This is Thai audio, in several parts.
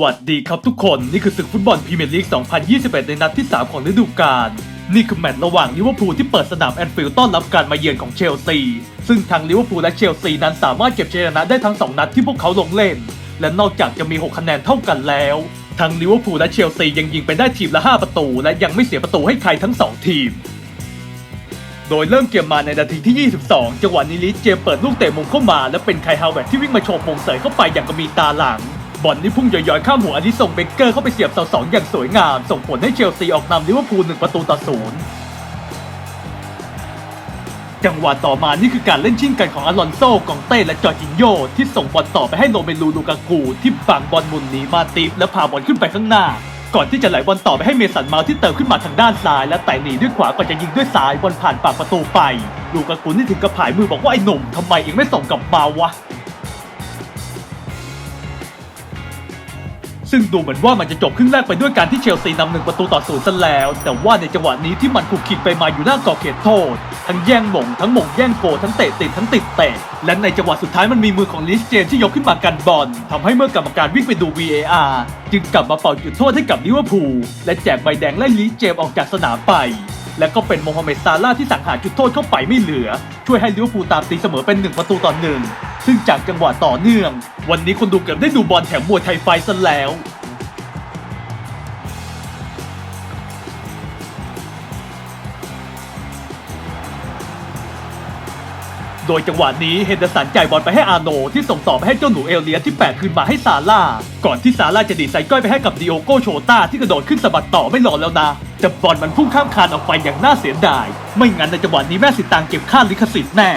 วัสดีครับทุกคน นี่คือศึกฟุตบอลพรีเมียร์ลีก 2021 ในนัดที่ 3 ของฤดูกาล นี่คือแมตช์ระหว่างลิเวอร์พูลที่เปิดสนามแอนฟิลด์ต้อนรับการมาเยือนของเชลซี ซึ่งทั้งลิเวอร์พูลและเชลซีนั้นสามารถเก็บชัยชนะได้ทั้ง 2 นัดที่พวกเขาลงเล่น และนอกจากจะมี 6 คะแนนเท่ากันแล้วทั้งลิเวอร์พูลและเชลซียังยิงไปได้ทีมละ 5 ประตู และยังไม่เสียประตูให้ใครทั้ง 2 ทีม โดยเริ่มเกมมาในนาทีที่ 22 จังหวะนี้ลิสเจมเปิดลูกเตะมุมเข้ามา และเป็นไคฮาวเวร์ดที่วิ่งมาโชว์โปงเสยเข้าไปอย่างกระมีตาหลัง บอลนี้พุ่งย่อยๆ ข้ามหัวอลิส่งเบเกอร์เข้าไปเสียบเสาสองอย่างสวยงาม ส่งผลให้เชลซีออกนำลิเวอร์พูลหนึ่งประตูต่อศูนย์จังหวะต่อมานี่คือการเล่นชิงกันของอลอนโซกองเต้และจอร์จินโยที่ส่งบอลต่อไปให้โรเมลูลูกากูที่บังบอลมุนหนีมาติฟและพาบอลขึ้นไปข้างหน้า ก่อนที่จะไหลบอลต่อไปให้เมสันเมาที่เติมขึ้นมาทางด้านซ้าย และไต่หนีด้วยขวาก่อนจะยิงด้วยซ้ายบอลผ่านปากประตูไป ลูกากูนี่ถึงกับผายมือบอกว่าไอ้หนุ่มทำไมเองไม่ส่งกลับมาวะ ซึ่งดูเหมือนว่ามันจะจบครึ่งแรกไปด้วยการที่เชลซีนำหนึ่งประตูต่อศูนย์ซะแล้ว แต่ว่าในจังหวะนี้ที่มันขุกขิดไปมาอยู่หน้ากรอบเขตโทษ ทั้งแย่งหม่งทั้งหม่งแย่งโกทั้งเตะติดทั้งติดเตะ และในจังหวะสุดท้ายมันมีมือของลิสเจนที่ยกขึ้นมากันบอลทำให้เมื่อกรรมการวิ่งไปดู VAR จึงกลับมาเป่าจุดโทษให้กับลิเวอร์พูลและแจกใบแดงไล่ลิสเจมออกจากสนามไป และก็เป็นโมฮัมเหม็ดซาลาที่สังหารจุดโทษเข้าไปไม่เหลือ ช่วยให้ลิเวอร์พูลตามตีเสมอเป็นหนึ่งประตูต่อหนึ่ง ซึ่งจากจังหวะต่อเนื่อง วันนี้คนดูเกือบได้ดูบอลแถมมวยไทยไฟซะแล้วโดยจังหวะนี้เฮนเดอร์สันจ่ายบอลไปให้อาโน ที่ส่งต่อไปให้เจ้าหนูเอลเลียที่แปะคืนมาให้ซาร่า ก่อนที่ซาร่าจะดีดใส่ก้อยไปให้กับดิโอโกโชตาที่กระโดดขึ้นสะบัดต่อไม่รอแล้วนะแต่บอลมันพุ่งข้ามคานออกไปอย่างน่าเสียดาย ไม่งั้นในจังหวะนี้แม่สิตางเก็บค่าลิขสิทธิ์แน่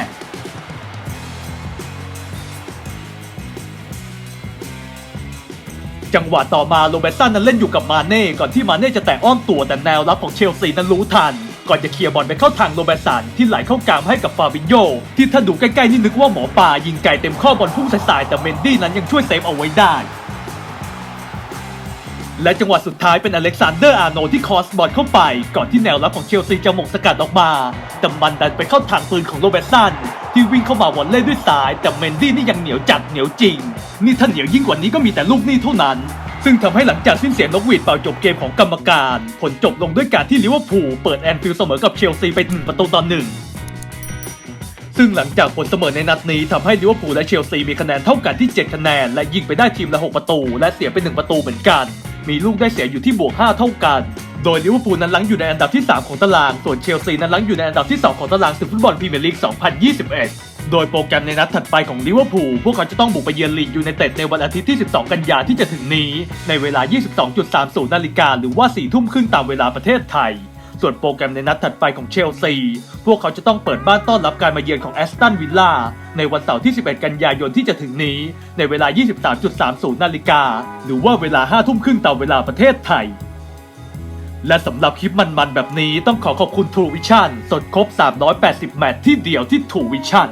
จังหวะต่อมาโรเบรตันนั้นเล่นอยู่กับมาเน่ก่อนที่มาเน่จะแตะอ้อมตัวแต่แนวรับของเชลซีนั้นรู้ทัน ก่อนจะเคลียร์บอลไปเข้าทางโรเบรตันที่ไหลเข้ากลางให้กับฟาบินโยที่ถ้าดูใกล้ๆนี่นึกว่าหมอป่ายิงไก่เต็มข้อบอลพุ่งสายๆแต่เมนดี้นั้นยังช่วยเซฟเอาไว้ได้และจังหวะสุดท้ายเป็นอเล็กซานเดอร์อาร์โนที่คอสบอลเข้าไป ก่อนที่แนวรับของเชลซีจะหมงสกัดออกมา แต่มันดันไปเข้าทางปืนของโรเบรตสันที่วิ่งเข้ามาวอลเล่ด้วยซ้าย แต่เมนดี้นี่ยังเหนียวจัดเหนียวจริง นี่ถ้านเหนียวยิ่งกว่านี้ก็มีแต่ลูกหนี้เท่านั้น ซึ่งทำให้หลังจากสิ้นเสียงนกหวีดเป่าจบเกมของกรรมการ ผลจบลงด้วยการที่ลิเวอร์พูลเปิดแอนฟิลด์เสมอกับเชลซีไปหนึ่งประตูต่อหนึ่งซึ่งหลังจากผลเสมอในนัดนี้ทำให้ลิเวอร์พูลและเชลซีมีคะแนนเท่ากันที่ 7 คะแนน และยิงไปได้ทีมละ 6 ประตู และเสียไป 1 ประตูเหมือนกัน มีลูกได้เสียอยู่ที่บวก 5 เท่ากัน โดยลิเวอร์พูลนั้นลังอยู่ในอันดับที่ 3 ของตาราง ส่วนเชลซีนั้นลังอยู่ในอันดับที่ 2 ของตารางศึกฟุตบอลพรีเมียร์ลีก 2021 โดยโปรแกรมในนัดถัดไปของลิเวอร์พูลพวกเขาจะต้องบุกไปเยือนลีดยูไนเต็ดในวันอาทิตย์ที่ 12 กันยาที่จะถึงนี้ ในเวลา 22.30 นาฬิกาหรือว่า 4 ทุ่มครึ่งตามเวลาประเทศไทย ส่วนโปรแกรมในนัดถัดไปของเชลซี พวกเขาจะต้องเปิดบ้านต้อนรับการมาเยือนของแอสตันวิลล่าในวันเสาร์ที่ 11 กันยายนที่จะถึงนี้ ในเวลา 23.30 นาฬิกาหรือว่าเวลา 5 ทุ่มครึ่งตามเวลาประเทศไทยและสำหรับคลิปมันๆแบบนี้ต้องขอขอบคุณ True Vision สดครบ 380 แมตช์ที่เดียวที่ True Vision